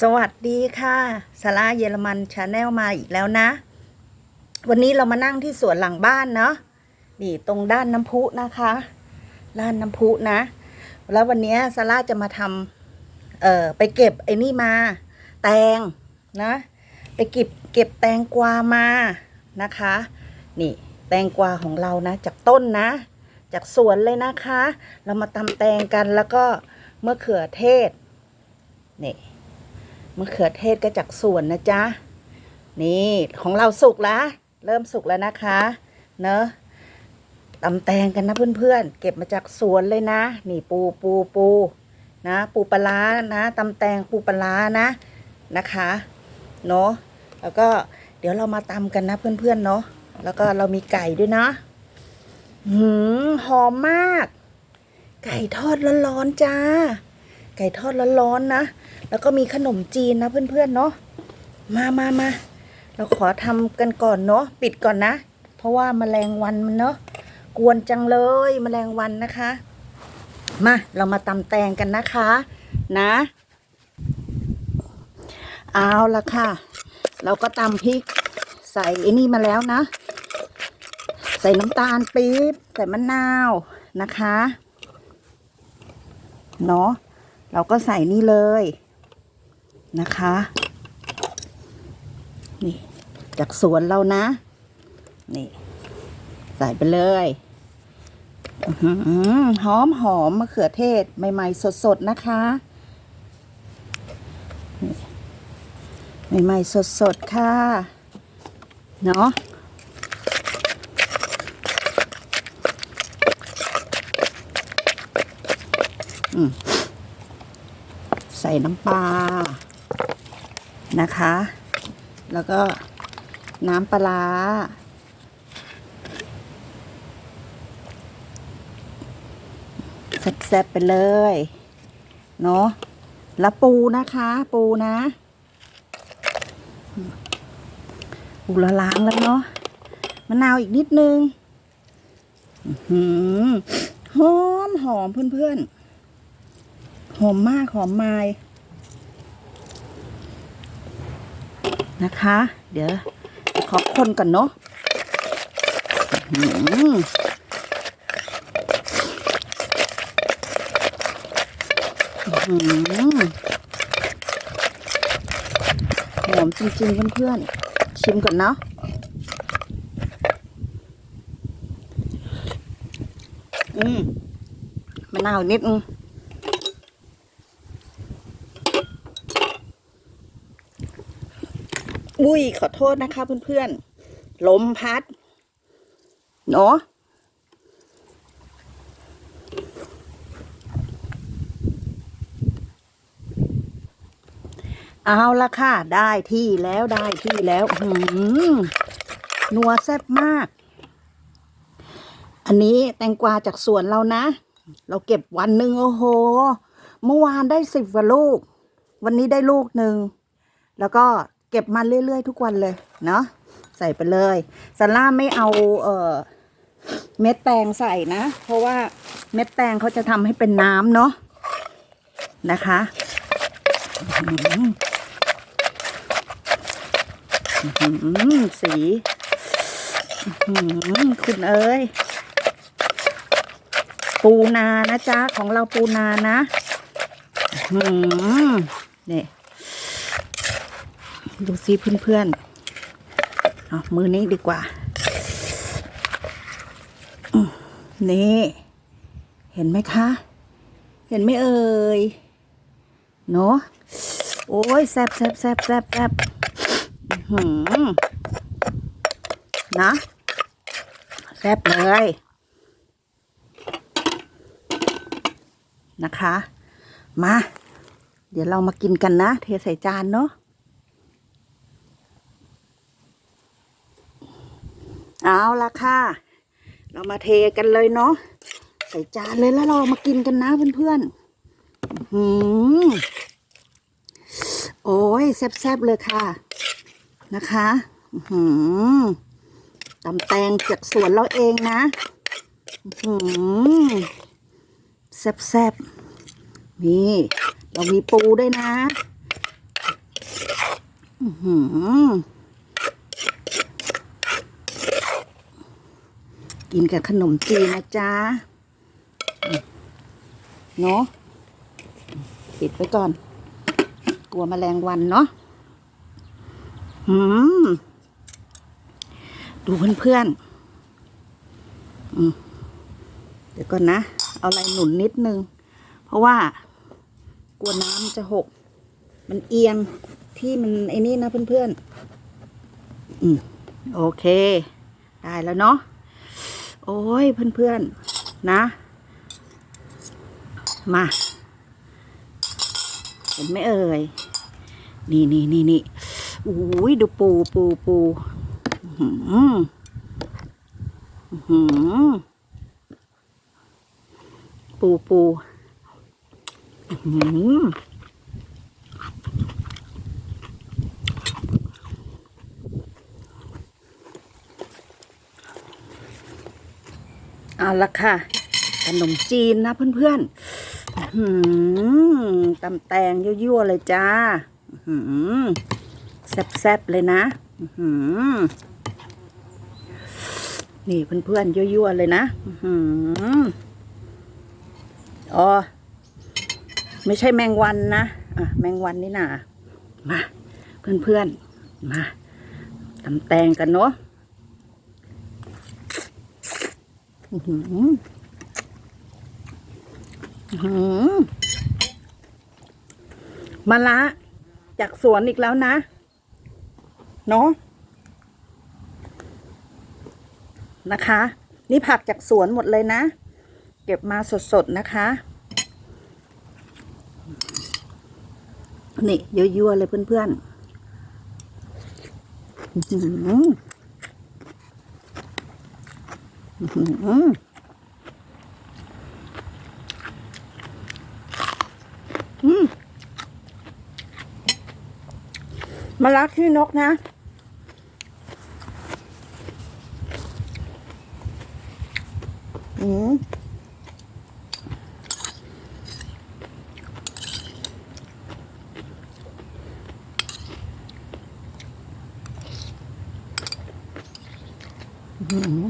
สวัสดีค่ะสาราเยอรมันชาแนลมาอีกแล้วนะ วันนี้เรามานั่งที่สวนหลังบ้านเนาะนี่ตรงด้านน้ำพุนะคะด้านน้ำพุนะ แล้ววันนี้ซาร่าจะมาทำเอ่อไปเก็บไอ้นี่มา แตงนะ ไปเก็บเก็บแตงกวามานะคะ นี่แตงกวาของเรานะ จากต้นนะ จากสวนเลยนะคะ เรามาตำแตงกันแล้วก็มะเขือเทศนี่ มะเขือเทศก็จากสวนนะจ๊ะ นี่ของเราสุกแล้ว เริ่มสุกแล้วนะคะ เนอะตำแตงกันนะเพื่อนๆ เก็บมาจากสวนเลยนะ นี่ปูปูปูนะ ปูปลานะตำแตงปูปลานะนะคะ เนาะแล้วก็เดี๋ยวเรามาตำกันนะเพื่อนๆเนาะแล้วก็เรามีไก่ด้วยนะหืมหอมมาก ไก่ทอดร้อนๆจ้า ไก่ทอดร้อนๆนะ แล้วก็มีขนมจีนนะเพื่อนๆเนาะมามามาเราขอทำกันก่อนเนาะปิดก่อนนะ เพราะว่าแมลงวันมันเนาะกวนจังเลยแมลงวันนะคะ มาเรามาตำแตงกันนะคะนะเอาละค่ะ เราก็ตำพริก ใส่ไอ้นี่มาแล้วนะ ใส่น้ำตาลปี๊บใส่มะนาวนะคะเนาะเราก็ใส่นี่เลย นะคะ นี่จากสวนเรานะ นี่ ใส่ไปเลยหอมหอมมะเขือเทศ ใหม่ ๆ สดๆ นะคะ ใหม่ ๆ สดๆ ค่ะ เนาะใส่น้ำปลา นะคะ แล้วก็น้ำปลาแซ่บๆไปเลยเนาะแล้วปูนะคะ ปูนะปูละล้างแล้วเนาะมะนาวอีกนิดนึงหือหอมหอมเพื่อนๆหอมมากหอมไม้ นะคะ เดี๋ยวขอคนก่อนเนาะหืออื้อหือมจริงๆเพื่อนๆ ชิมก่อนเนาะอืมมะนาวนิดนึง อุ้ยขอโทษนะคะเพื่อนๆลมพัด เนาะเอาละค่ะ ได้ที่แล้วได้ที่แล้วหืมนัวแซ่บมาก อันนี้แตงกวาจากสวนเรานะ เราเก็บวันหนึ่งโอ้โห เมื่อวานได้สิบกว่าลูก วันนี้ได้ลูกหนึ่ง แล้วก็ เก็บมาเรื่อยๆ ทุกวันเลย เนาะใส่ไปเลยซาร่าไม่เอาเออเม็ดแตงใส่นะ เพราะว่าเม็ดแตงเขาจะทำให้เป็นน้ำเนาะนะคะอื้อหืออื้อหือสีอื้อหือคุณเอ้ย ปูนานะจ๊ะ ของเราปูนานะ อื้อหือนี่ ดูซิเพื่อนๆเอามือนี้ดีกว่า นี่ เห็นไหมคะ เห็นไหมเอ่ย เนาะโอ้ยแซบแซบแซบแซบแซบหือนะแซบเลย นะคะ มา เดี๋ยวเรามากินกันนะ เทใส่จานเนาะ เอาละค่ะ เรามาเทกันเลยเนาะใส่จานเลยแล้วเรามากินกันนะเพื่อนๆหือโอ้ยแซ่บๆเลยค่ะ นะคะหือตำแตงจากสวนเราเองนะหือแซ่บๆนี่เรามีปูด้วยนะ อื้อหือ กินกับขนมจีนนะจ๊ะเนาะปิดไว้ก่อน กลัวแมลงวันเนาะหืมดูเพื่อนๆเดี๋ยวก่อนนะ เอาอะไรหนุนนิดนึง เพราะว่ากลัวน้ำจะหก มันเอียงที่มันไอ้นี่นะเพื่อนๆ อืม โอเค ได้แล้วเนาะ โอ้ยเพื่อนๆนะ มาเห็นไหมเอ่ยนี่นี่นี่นี่อุ้ยดูปูปูปูหืออื้อหือปูปูหือ เอาละค่ะ ขนมจีนนะเพื่อนๆอื้อหือตำแตงยั่วๆเลยจ้าแซ่บๆเลยนะอื้อหือนี่เพื่อนๆยั่วๆเลยนะอ๋อ ไม่ใช่แมงวันนะอะแมงวันนี่นะมา เพื่อนๆมาตำแตงกันเนาะอื้อหืออื้อหือ มะละจากสวนอีกแล้วนะ เนาะนะคะ นี่ผักจากสวนหมดเลยนะ เก็บมาสดๆนะคะ นี่ยั่วๆเลยเพื่อนๆ มาลักชื่อนกนะ อืมอื้อหือ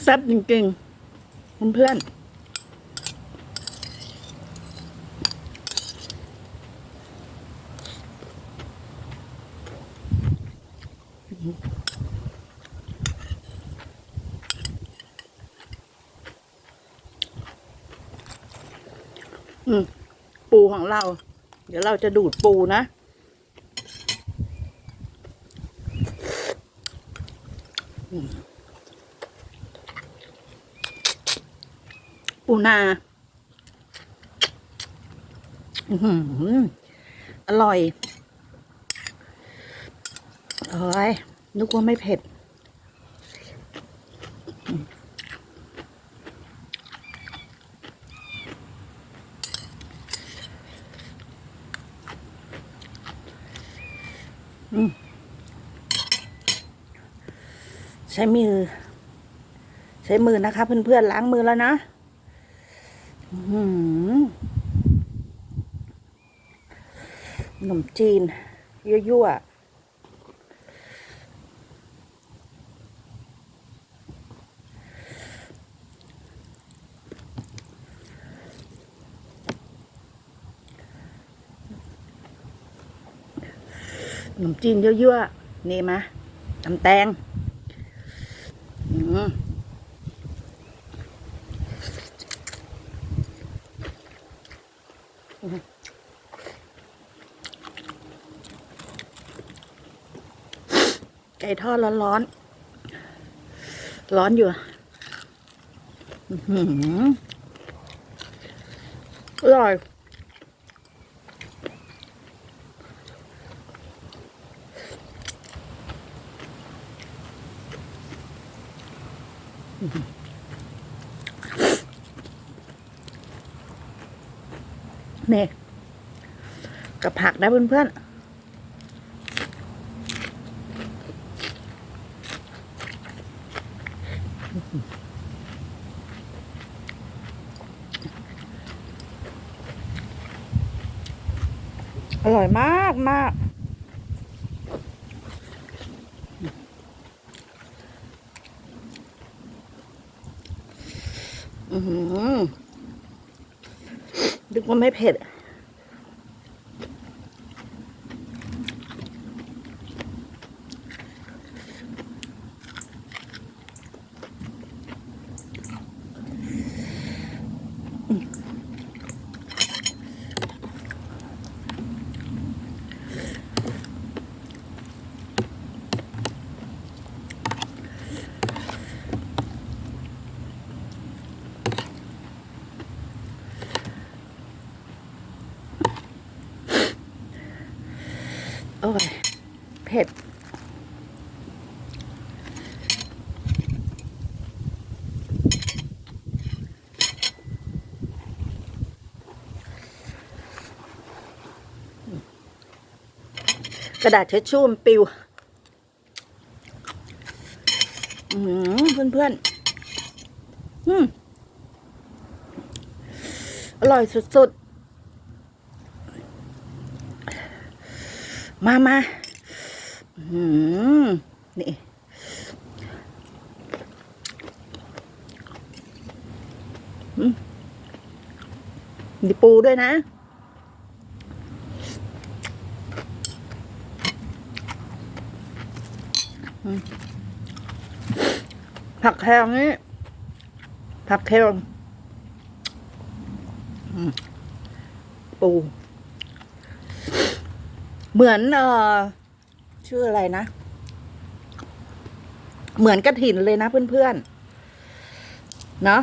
แซ่บจริงๆเพื่อนๆอืมปูของเรา เดี๋ยวเราจะดูดปูนะ อืม ปูนาอือหืออร่อย เอ้ยนึกว่าไม่เผ็ด ใช้มือ ใช้มือนะคะ เพื่อนๆล้างมือแล้วนะหือขนมจีน ยั่วๆขนมจีนยั่วๆนี่มาตำแตง ไก่ทอดร้อนๆ ร้อนอยู่อื้อหืออ เนี่ยกับผักนะเพื่อนเพื่อนอร่อยมากมาก นึกว่าไม่เผ็ด โอ้ยเผ็ด กระดาษเช็ดชู่มปิว อืมเพื่อนเพื่อนอืมอร่อยสุดๆ มามาอืมนี่อืมมีปูด้วยนะ ผักแคงนี่ผักแคงอืมปู เหมือนเออชื่ออะไรนะ เหมือนกระถินเลยนะเพื่อนๆ เนาะ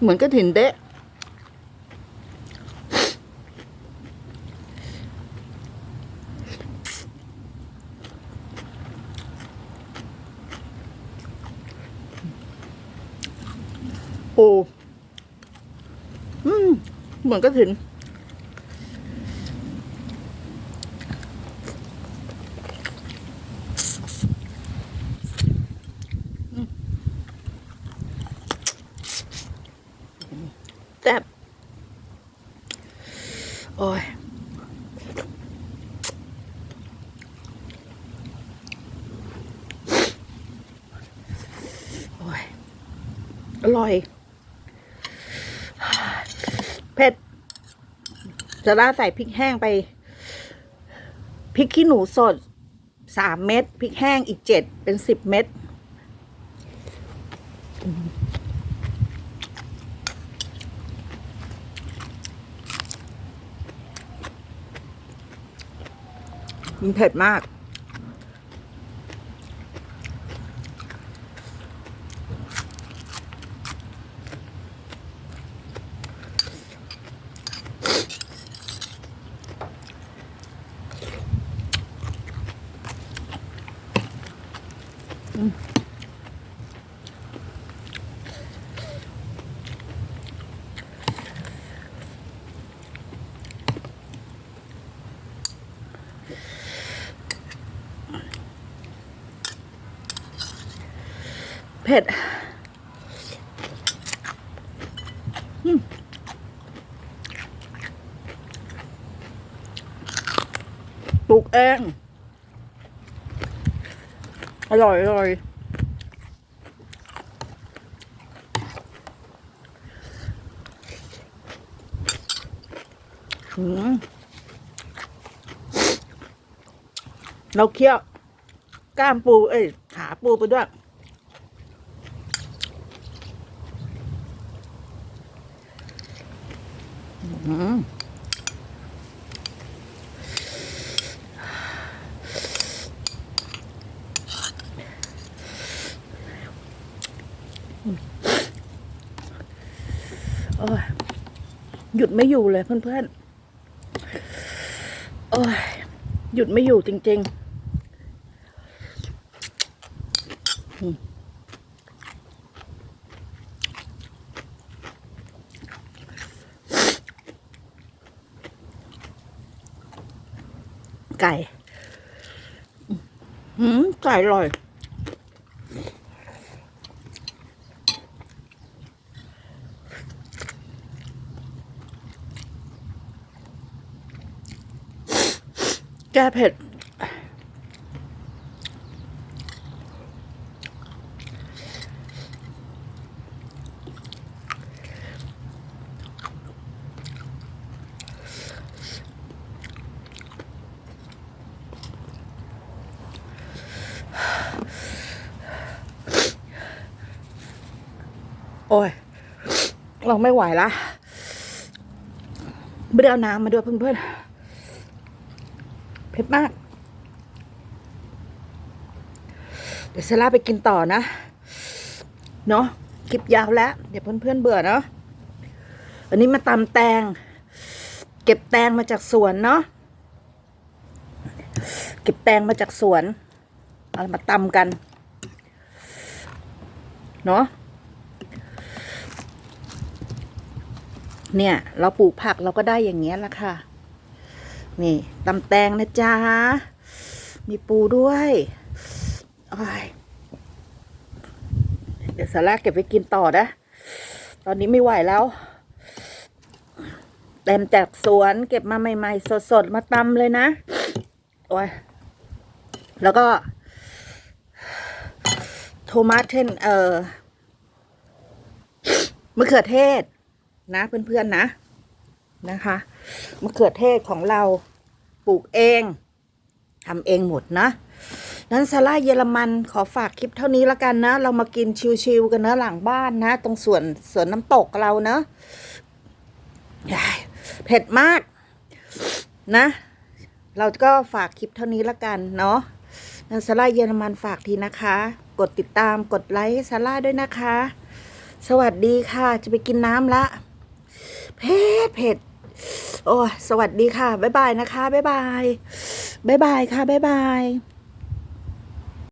เหมือนกระถินเดะ ปู อืม เหมือนกระถินแซ่บโอ้ยโอ้ยอร่อย เผ็ด จะราดใส่พริกแห้งไปพริกขี้หนูสดสามเม็ดพริกแห้งอีกเจ็ดเป็นสิบเม็ดมันเผ็ดมาก เผ็ดปลูกเอง อร่อยอร่อยเราเคี่ยว ก้ามปู เอ้ย ขาปูไปด้วย อืม โอ้ยหยุดไม่อยู่เลยเพื่อนๆโอ้ยหยุดไม่อยู่จริง ๆไก่อืมไก่อร่อย แก้เผ็ด โอ้ย เราไม่ไหวละไม่ได้เอาน้ำมาด้วยเพื่อนๆ เผ็ดมาก เดี๋ยวเซล่าไปกินต่อนะ เนาะคลิปยาวแล้ว เดี๋ยวเพื่อนๆเบื่อเนาะวันนี้มาตำแตง เก็บแตงมาจากสวนเนาะเก็บแตงมาจากสวนเอามาตำกัน เนาะเนี่ย เราปลูกผักเราก็ได้อย่างเงี้ยละค่ะ นี่ตำแตงนะจ๊ะ มีปูด้วยอยเดี๋ยวสาระเก็บไปกินต่อนะ ตอนนี้ไม่ไหวแล้วเต็มจากสวนเก็บมาใหม่ ๆ สดๆ มาตำเลยนะ โอ้ย แล้วก็ โทมัสเทนเอ่อมะเขือเทศ นะเพื่อนๆนะ นะคะ มะเขือเทศของเราปลูกเองทำเองหมดนะนั้นซาร่าเยอรมันขอฝากคลิปเท่านี้ละกันนะ เรามากินชิวๆกันนะหลังบ้านนะ ตรงสวนสวนน้ำตกเราเนะเผ็ดมากนะ เราก็ฝากคลิปเท่านี้ละกันเนาะนั้นซาร่าเยอรมันฝากทีนะคะ กดติดตามกดไลค์ซาร่าด้วยนะคะ สวัสดีค่ะ จะไปกินน้ำละเผ็ดเผ็ด โอ้สวัสดีค่ะ บ๊ายบายนะคะ บ๊ายบาย บ๊ายบายค่ะ บ๊ายบาย